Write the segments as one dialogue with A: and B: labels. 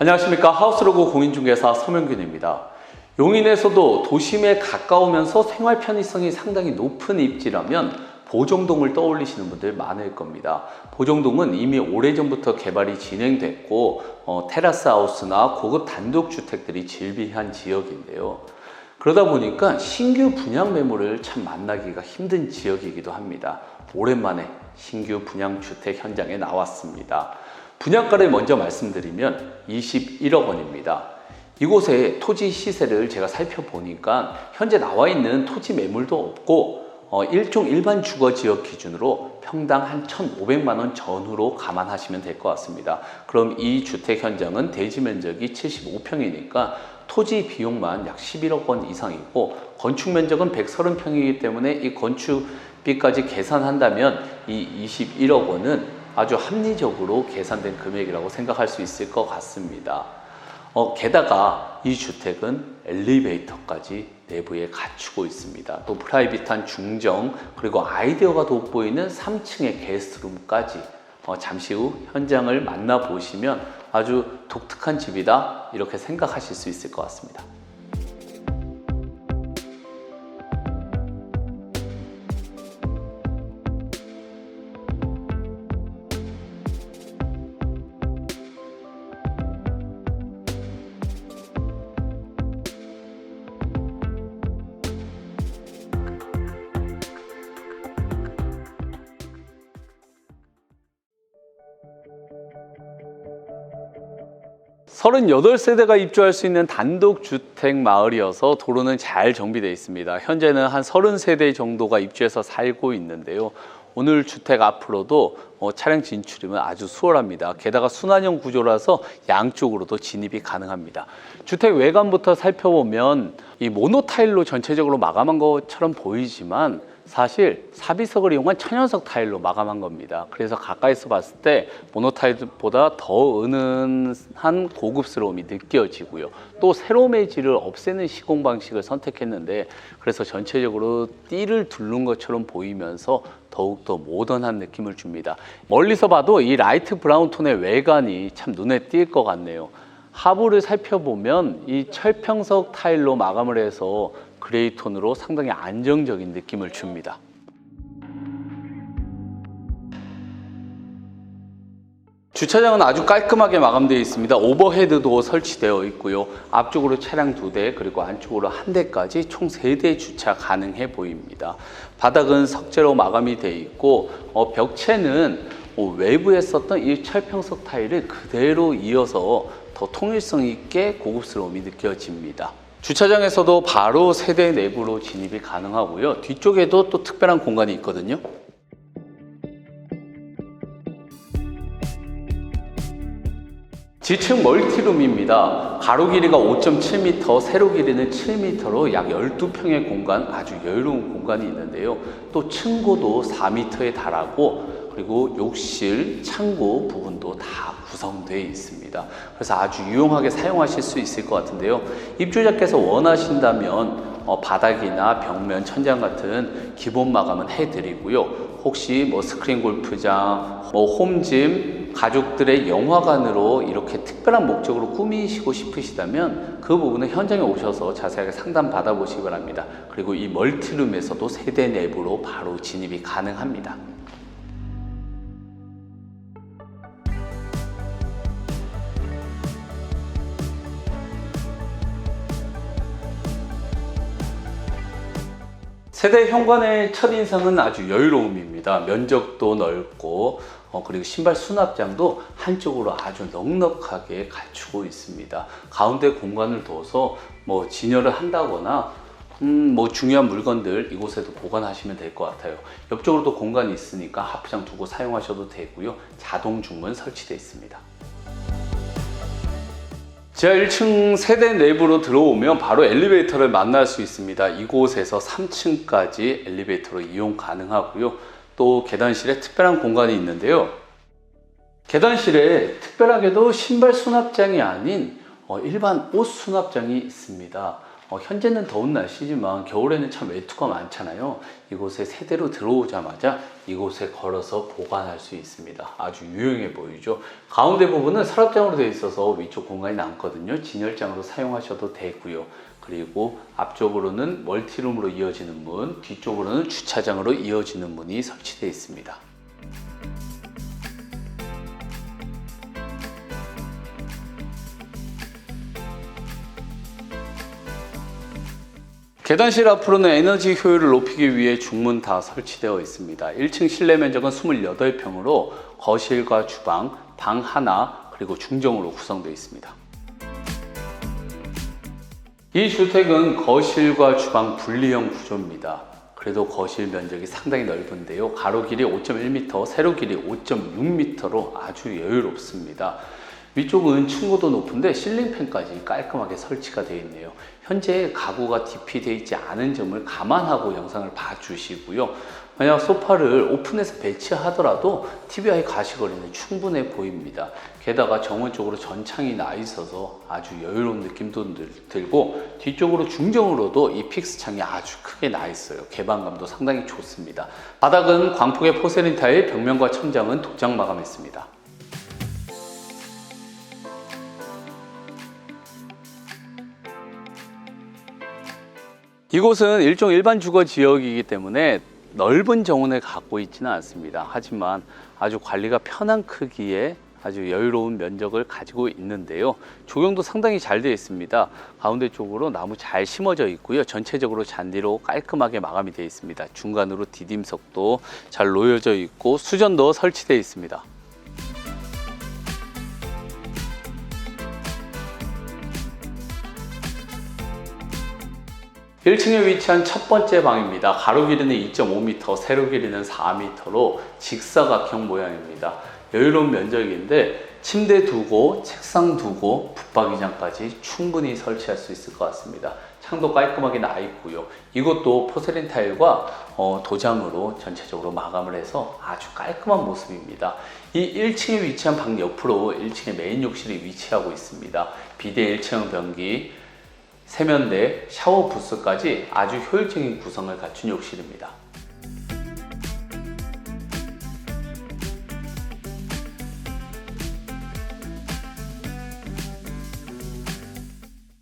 A: 안녕하십니까 하우스로그 공인중개사 서명균입니다. 용인에서도 도심에 가까우면서 생활 편의성이 상당히 높은 입지라면 보정동을 떠올리시는 분들 많을 겁니다. 보정동은 이미 오래전부터 개발이 진행됐고 어, 테라스 하우스나 고급 단독 주택들이 질비한 지역인데요. 그러다 보니까 신규 분양 매물을 참 만나기가 힘든 지역이기도 합니다. 오랜만에 신규 분양 주택 현장에 나왔습니다. 분양가를 먼저 말씀드리면 21억 원입니다. 이곳의 토지 시세를 제가 살펴보니까 현재 나와 있는 토지 매물도 없고 어, 일종 일반 주거 지역 기준으로 평당 한 1,500만 원 전후로 감안하시면 될 것 같습니다. 그럼 이 주택 현장은 대지 면적이 75평이니까 토지 비용만 약 11억 원 이상이고 건축 면적은 130평이기 때문에 이 건축비까지 계산한다면 이 21억 원은 아주 합리적으로 계산된 금액이라고 생각할 수 있을 것 같습니다. 어, 게다가 이 주택은 엘리베이터까지 내부에 갖추고 있습니다. 또 프라이빗한 중정 그리고 아이디어가 돋보이는 3층의 게스트룸까지 어, 잠시 후 현장을 만나보시면 아주 독특한 집이다 이렇게 생각하실 수 있을 것 같습니다. 서른여덟 세대가 입주할 수 있는 단독 주택 마을이어서 도로는 잘 정비되어 있습니다. 현재는 한 서른 세대 정도가 입주해서 살고 있는데요. 오늘 주택 앞으로도 어, 차량 진출이면 아주 수월합니다. 게다가 순환형 구조라서 양쪽으로도 진입이 가능합니다. 주택 외관부터 살펴보면 이 모노타일로 전체적으로 마감한 것처럼 보이지만 사실 사비석을 이용한 천연석 타일로 마감한 겁니다. 그래서 가까이서 봤을 때 모노타일보다 더 은은한 고급스러움이 느껴지고요. 또 세로움의 질을 없애는 시공 방식을 선택했는데 그래서 전체적으로 띠를 두른 것처럼 보이면서 더욱더 모던한 느낌을 줍니다. 멀리서 봐도 이 라이트 브라운 톤의 외관이 참 눈에 띌 것 같네요. 하부를 살펴보면 이 철평석 타일로 마감을 해서 그레이 톤으로 상당히 안정적인 느낌을 줍니다. 주차장은 아주 깔끔하게 마감되어 있습니다. 오버헤드도 설치되어 있고요. 앞쪽으로 차량 두 대, 그리고 안쪽으로 한 대까지 총 세 대 주차 가능해 보입니다. 바닥은 석재로 마감이 되어 있고 어, 벽체는 어, 외부에 썼던 이 철평석 타일을 그대로 이어서 더 통일성 있게 고급스러움이 느껴집니다. 주차장에서도 바로 세대 내부로 진입이 가능하고요. 뒤쪽에도 또 특별한 공간이 있거든요. 지층 멀티룸입니다. 가로 길이가 5.7m, 세로 길이는 7m로 약 12평의 공간, 아주 여유로운 공간이 있는데요. 또 층고도 4m에 달하고 그리고 욕실, 창고 부분도 다 구성되어 있습니다. 그래서 아주 유용하게 사용하실 수 있을 것 같은데요. 입주자께서 원하신다면 어, 바닥이나 벽면, 천장 같은 기본 마감은 해드리고요. 혹시 뭐 스크린 골프장, 뭐 홈짐, 가족들의 영화관으로 이렇게 특별한 목적으로 꾸미시고 싶으시다면 그 부분은 현장에 오셔서 자세하게 상담 받아보시기 바랍니다. 그리고 이 멀티룸에서도 세대 내부로 바로 진입이 가능합니다. 세대 현관의 첫인상은 아주 여유로움입니다. 면적도 넓고 어, 그리고 신발 수납장도 한쪽으로 아주 넉넉하게 갖추고 있습니다. 가운데 공간을 둬서 뭐 진열을 한다거나 음, 뭐 중요한 물건들 이곳에도 보관하시면 될 것 같아요. 옆쪽으로도 공간이 있으니까 하프장 두고 사용하셔도 되고요. 자동 중문 설치되어 있습니다. 지하 1층 세대 내부로 들어오면 바로 엘리베이터를 만날 수 있습니다. 이곳에서 3층까지 엘리베이터로 이용 가능하고요. 또 계단실에 특별한 공간이 있는데요. 계단실에 특별하게도 신발 수납장이 아닌 어, 일반 옷 수납장이 있습니다. 어, 현재는 더운 날씨지만 겨울에는 참 외투가 많잖아요. 이곳에 세대로 들어오자마자 이곳에 걸어서 보관할 수 있습니다. 아주 유용해 보이죠. 가운데 부분은 서랍장으로 되어 있어서 위쪽 공간이 남거든요. 진열장으로 사용하셔도 되고요. 그리고 앞쪽으로는 멀티룸으로 이어지는 문, 뒤쪽으로는 주차장으로 이어지는 문이 설치되어 있습니다. 계단실 앞으로는 에너지 효율을 높이기 위해 중문 다 설치되어 있습니다. 1층 실내 면적은 28평으로 거실과 주방, 방 하나, 그리고 중정으로 구성되어 있습니다. 이 주택은 거실과 주방 분리형 구조입니다. 그래도 거실 면적이 상당히 넓은데요. 가로 길이 5.1m, 세로 길이 5.6m로 아주 여유롭습니다. 위쪽은 층고도 높은데 실링팬까지 깔끔하게 설치가 되어 있네요. 현재 가구가 DP 되어 있지 않은 점을 감안하고 영상을 봐주시고요. 만약 소파를 오픈해서 배치하더라도 TV와의 가시거리는 충분해 보입니다. 게다가 정원 쪽으로 전창이 나 있어서 아주 여유로운 느낌도 들- 들고 뒤쪽으로 중정으로도 이 픽스 창이 아주 크게 나 있어요. 개방감도 상당히 좋습니다. 바닥은 광폭의 포세린 타일, 벽면과 천장은 도장 마감했습니다. 이곳은 일종 일반 주거 지역이기 때문에 넓은 정원을 갖고 있지는 않습니다. 하지만 아주 관리가 편한 크기의 아주 여유로운 면적을 가지고 있는데요. 조경도 상당히 잘 되어 있습니다. 가운데 쪽으로 나무 잘 심어져 있고요. 전체적으로 잔디로 깔끔하게 마감이 되어 있습니다. 중간으로 디딤석도 잘 놓여져 있고 수전도 설치되어 있습니다. 1층에 위치한 첫 번째 방입니다. 가로 길이는 2.5m, 세로 길이는 4m로 직사각형 모양입니다. 여유로운 면적인데 침대 두고 책상 두고 붙박이장까지 충분히 설치할 수 있을 것 같습니다. 창도 깔끔하게 나 있고요. 이것도 포세린 타일과 어, 도장으로 전체적으로 마감을 해서 아주 깔끔한 모습입니다. 이 1층에 위치한 방 옆으로 1층에 메인 욕실이 위치하고 있습니다. 비대 1층 변기, 세면대, 샤워 부스까지 아주 효율적인 구성을 갖춘 욕실입니다.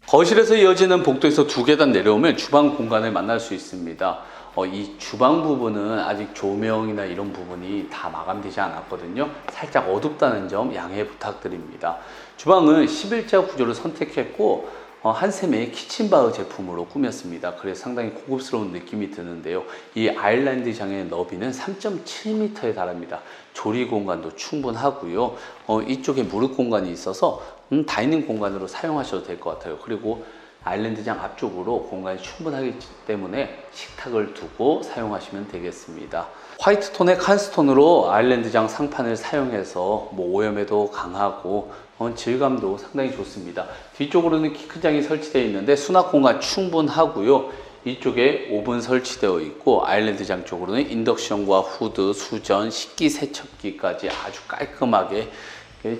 A: 거실에서 이어지는 복도에서 두 계단 내려오면 주방 공간을 만날 수 있습니다. 어, 이 주방 부분은 아직 조명이나 이런 부분이 다 마감되지 않았거든요. 살짝 어둡다는 점 양해 부탁드립니다. 주방은 11자 구조를 선택했고 어, 한샘의 키친바흐 제품으로 꾸몄습니다. 그래서 상당히 고급스러운 느낌이 드는데요. 이 아일랜드 장의 너비는 3.7m에 달합니다. 조리 공간도 충분하고요. 어, 이쪽에 무릎 공간이 있어서 음, 다이닝 공간으로 사용하셔도 될 것 같아요. 그리고 아일랜드장 앞쪽으로 공간이 충분하기 때문에 식탁을 두고 사용하시면 되겠습니다. 화이트 톤의 칸스톤으로 아일랜드장 상판을 사용해서 뭐 오염에도 강하고 어, 질감도 상당히 좋습니다. 뒤쪽으로는 키큰 장이 설치되어 있는데 수납 공간 충분하고요. 이쪽에 오븐 설치되어 있고 아일랜드장 쪽으로는 인덕션과 후드, 수전, 식기 세척기까지 아주 깔끔하게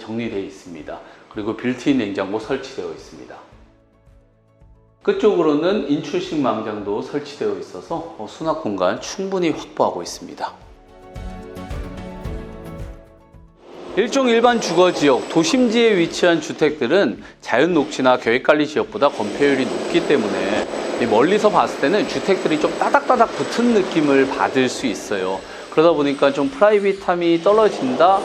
A: 정리되어 있습니다. 그리고 빌트인 냉장고 설치되어 있습니다. 끝쪽으로는 인출식 망장도 설치되어 있어서 어, 수납 공간 충분히 확보하고 있습니다. 일종 일반 주거 지역, 도심지에 위치한 주택들은 자연 녹지나 계획관리 지역보다 건폐율이 높기 때문에 이 멀리서 봤을 때는 주택들이 좀 따닥따닥 붙은 느낌을 받을 수 있어요. 그러다 보니까 좀 프라이빗함이 떨어진다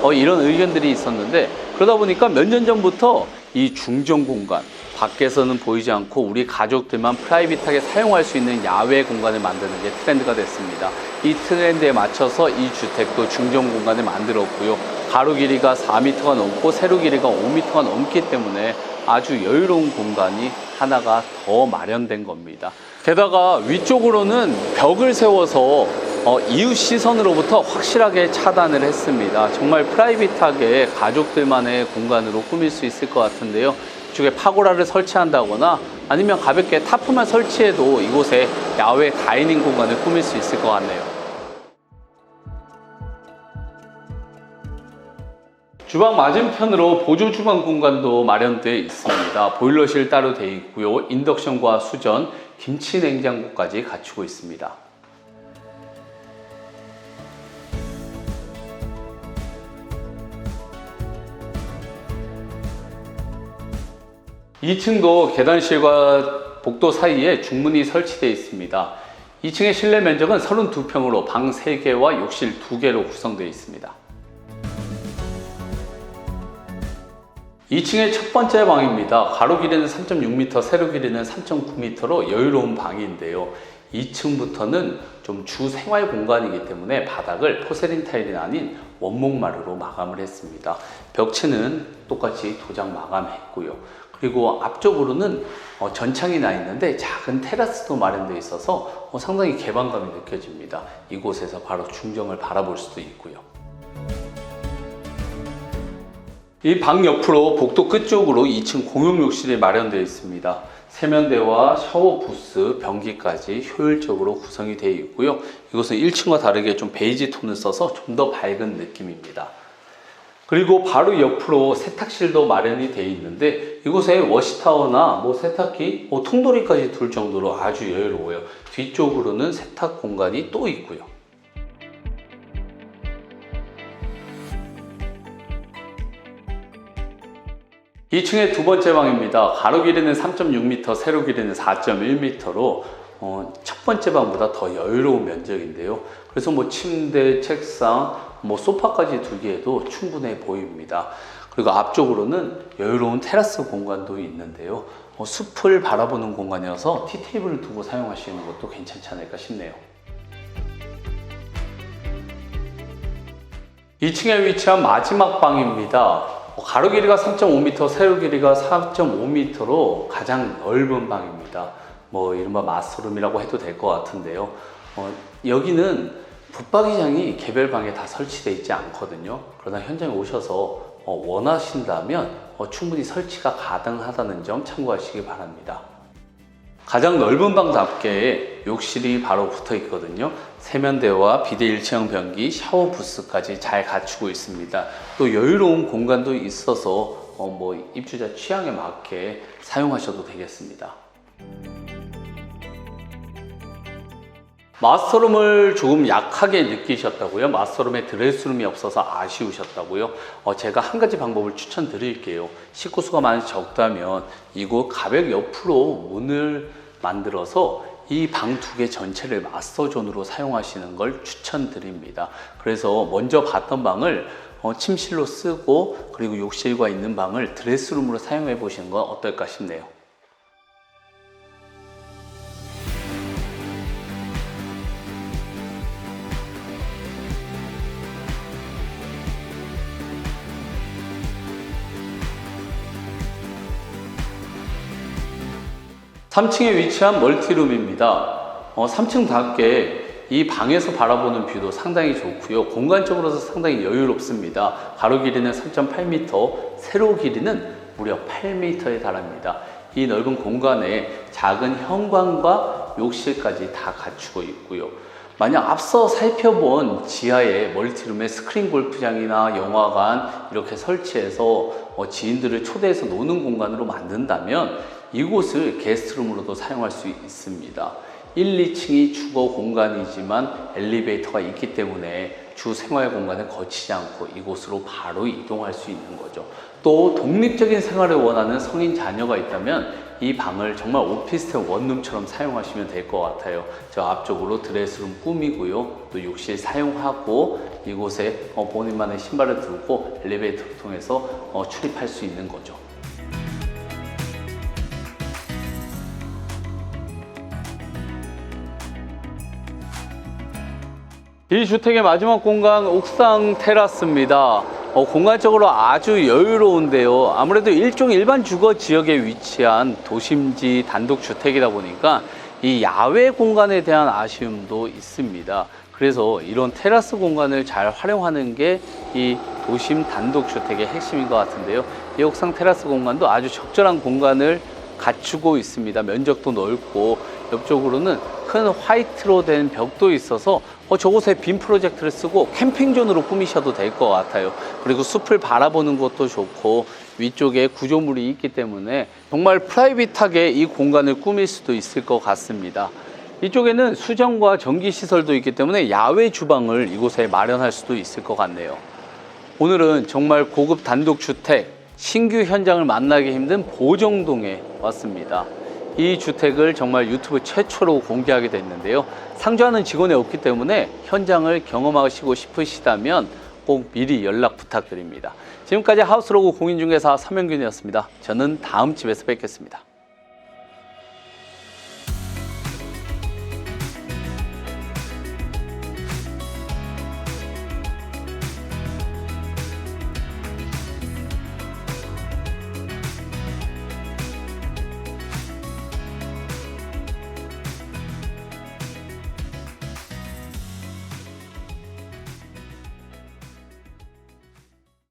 A: 어, 이런 의견들이 있었는데 그러다 보니까 몇 년 전부터 이 중정 공간 밖에서는 보이지 않고 우리 가족들만 프라이빗하게 사용할 수 있는 야외 공간을 만드는 게 트렌드가 됐습니다. 이 트렌드에 맞춰서 이 주택도 중정 공간을 만들었고요. 가로 길이가 4m가 넘고 세로 길이가 5m가 넘기 때문에 아주 여유로운 공간이 하나가 더 마련된 겁니다. 게다가 위쪽으로는 벽을 세워서 어, 이웃 시선으로부터 확실하게 차단을 했습니다. 정말 프라이빗하게 가족들만의 공간으로 꾸밀 수 있을 것 같은데요. 이쪽에 파고라를 설치한다거나 아니면 가볍게 타프만 설치해도 이곳에 야외 다이닝 공간을 꾸밀 수 있을 것 같네요. 주방 맞은편으로 보조 주방 공간도 마련되어 있습니다. 보일러실 따로 되어 있고요. 인덕션과 수전, 김치 냉장고까지 갖추고 있습니다. 2층도 계단실과 복도 사이에 중문이 설치되어 있습니다. 2층의 실내 면적은 32평으로 방 3개와 욕실 2개로 구성되어 있습니다. 2층의 첫 번째 방입니다. 가로 길이는 3.6m, 세로 길이는 3.9m로 여유로운 방인데요. 2층부터는 좀 주 생활 공간이기 때문에 바닥을 포세린 타일이 아닌 원목 마루로 마감을 했습니다. 벽체는 똑같이 도장 마감했고요. 그리고 앞쪽으로는 어, 전창이 나 있는데 작은 테라스도 마련되어 있어서 어, 상당히 개방감이 느껴집니다. 이곳에서 바로 중정을 바라볼 수도 있고요. 이 방 옆으로 복도 끝쪽으로 2층 공용 욕실이 마련되어 있습니다. 세면대와 샤워 부스, 변기까지 효율적으로 구성이 되어 있고요. 이곳은 1층과 다르게 좀 베이지 톤을 써서 좀 더 밝은 느낌입니다. 그리고 바로 옆으로 세탁실도 마련이 되어 있는데 이곳에 워시타워나 뭐 세탁기, 뭐 통돌이까지 둘 정도로 아주 여유로워요. 뒤쪽으로는 세탁 공간이 또 있고요. 2층의 두 번째 방입니다. 가로 길이는 3.6m, 세로 길이는 4.1m로 어, 첫 번째 방보다 더 여유로운 면적인데요. 그래서 뭐 침대, 책상, 뭐 소파까지 두기에도 충분해 보입니다. 그리고 앞쪽으로는 여유로운 테라스 공간도 있는데요. 어, 숲을 바라보는 공간이어서 티테이블을 두고 사용하시는 것도 괜찮지 않을까 싶네요. 2층에 위치한 마지막 방입니다. 어, 가로 길이가 3.5m, 세로 길이가 4.5m로 가장 넓은 방입니다. 뭐 이른바 마스터룸이라고 해도 될 것 같은데요. 어, 여기는 붙박이장이 개별 방에 다 설치되어 있지 않거든요. 그러나 현장에 오셔서 어, 원하신다면 어, 충분히 설치가 가능하다는 점 참고하시기 바랍니다. 가장 넓은 방답게 욕실이 바로 붙어 있거든요. 세면대와 비대 일체형 변기, 샤워 부스까지 잘 갖추고 있습니다. 또 여유로운 공간도 있어서 어, 뭐 입주자 취향에 맞게 사용하셔도 되겠습니다. 마스터룸을 조금 약하게 느끼셨다고요? 마스터룸에 드레스룸이 없어서 아쉬우셨다고요? 어, 제가 한 가지 방법을 추천드릴게요. 식구수가 많이 적다면 이곳 가벽 옆으로 문을 만들어서 이 방 두 개 전체를 마스터존으로 사용하시는 걸 추천드립니다. 그래서 먼저 봤던 방을 어, 침실로 쓰고 그리고 욕실과 있는 방을 드레스룸으로 사용해 보시는 건 어떨까 싶네요. 삼층에 위치한 멀티룸입니다. 어, 3층답게 이 방에서 바라보는 뷰도 상당히 좋고요. 공간적으로도 상당히 여유롭습니다. 가로 길이는 3.8m, 세로 길이는 무려 8m에 달합니다. 이 넓은 공간에 작은 현관과 욕실까지 다 갖추고 있고요. 만약 앞서 살펴본 지하에 멀티룸에 스크린 골프장이나 영화관 이렇게 설치해서 어, 지인들을 초대해서 노는 공간으로 만든다면 이곳을 게스트룸으로도 사용할 수 있습니다. 1, 2층이 주거 공간이지만 엘리베이터가 있기 때문에 주 생활 공간을 거치지 않고 이곳으로 바로 이동할 수 있는 거죠. 또 독립적인 생활을 원하는 성인 자녀가 있다면 이 방을 정말 오피스텔 원룸처럼 사용하시면 될 것 같아요. 저 앞쪽으로 드레스룸 꾸미고요. 또 욕실 사용하고 이곳에 어, 본인만의 신발을 두고 엘리베이터를 통해서 어, 출입할 수 있는 거죠. 이 주택의 마지막 공간 옥상 테라스입니다. 어, 공간적으로 아주 여유로운데요. 아무래도 일종 일반 주거 지역에 위치한 도심지 단독 주택이다 보니까 이 야외 공간에 대한 아쉬움도 있습니다. 그래서 이런 테라스 공간을 잘 활용하는 게 이 도심 단독 주택의 핵심인 것 같은데요. 이 옥상 테라스 공간도 아주 적절한 공간을 갖추고 있습니다. 면적도 넓고 옆쪽으로는 큰 화이트로 된 벽도 있어서 어, 저곳에 빔 프로젝트를 쓰고 캠핑존으로 꾸미셔도 될 것 같아요. 그리고 숲을 바라보는 것도 좋고 위쪽에 구조물이 있기 때문에 정말 프라이빗하게 이 공간을 꾸밀 수도 있을 것 같습니다. 이쪽에는 수정과 전기 시설도 있기 때문에 야외 주방을 이곳에 마련할 수도 있을 것 같네요. 오늘은 정말 고급 단독주택 신규 현장을 만나기 힘든 보정동에 왔습니다. 이 주택을 정말 유튜브 최초로 공개하게 됐는데요. 상주하는 직원이 없기 때문에 현장을 경험하시고 싶으시다면 꼭 미리 연락 부탁드립니다. 지금까지 하우스로그 공인중개사 서명균이었습니다. 저는 다음 집에서 뵙겠습니다.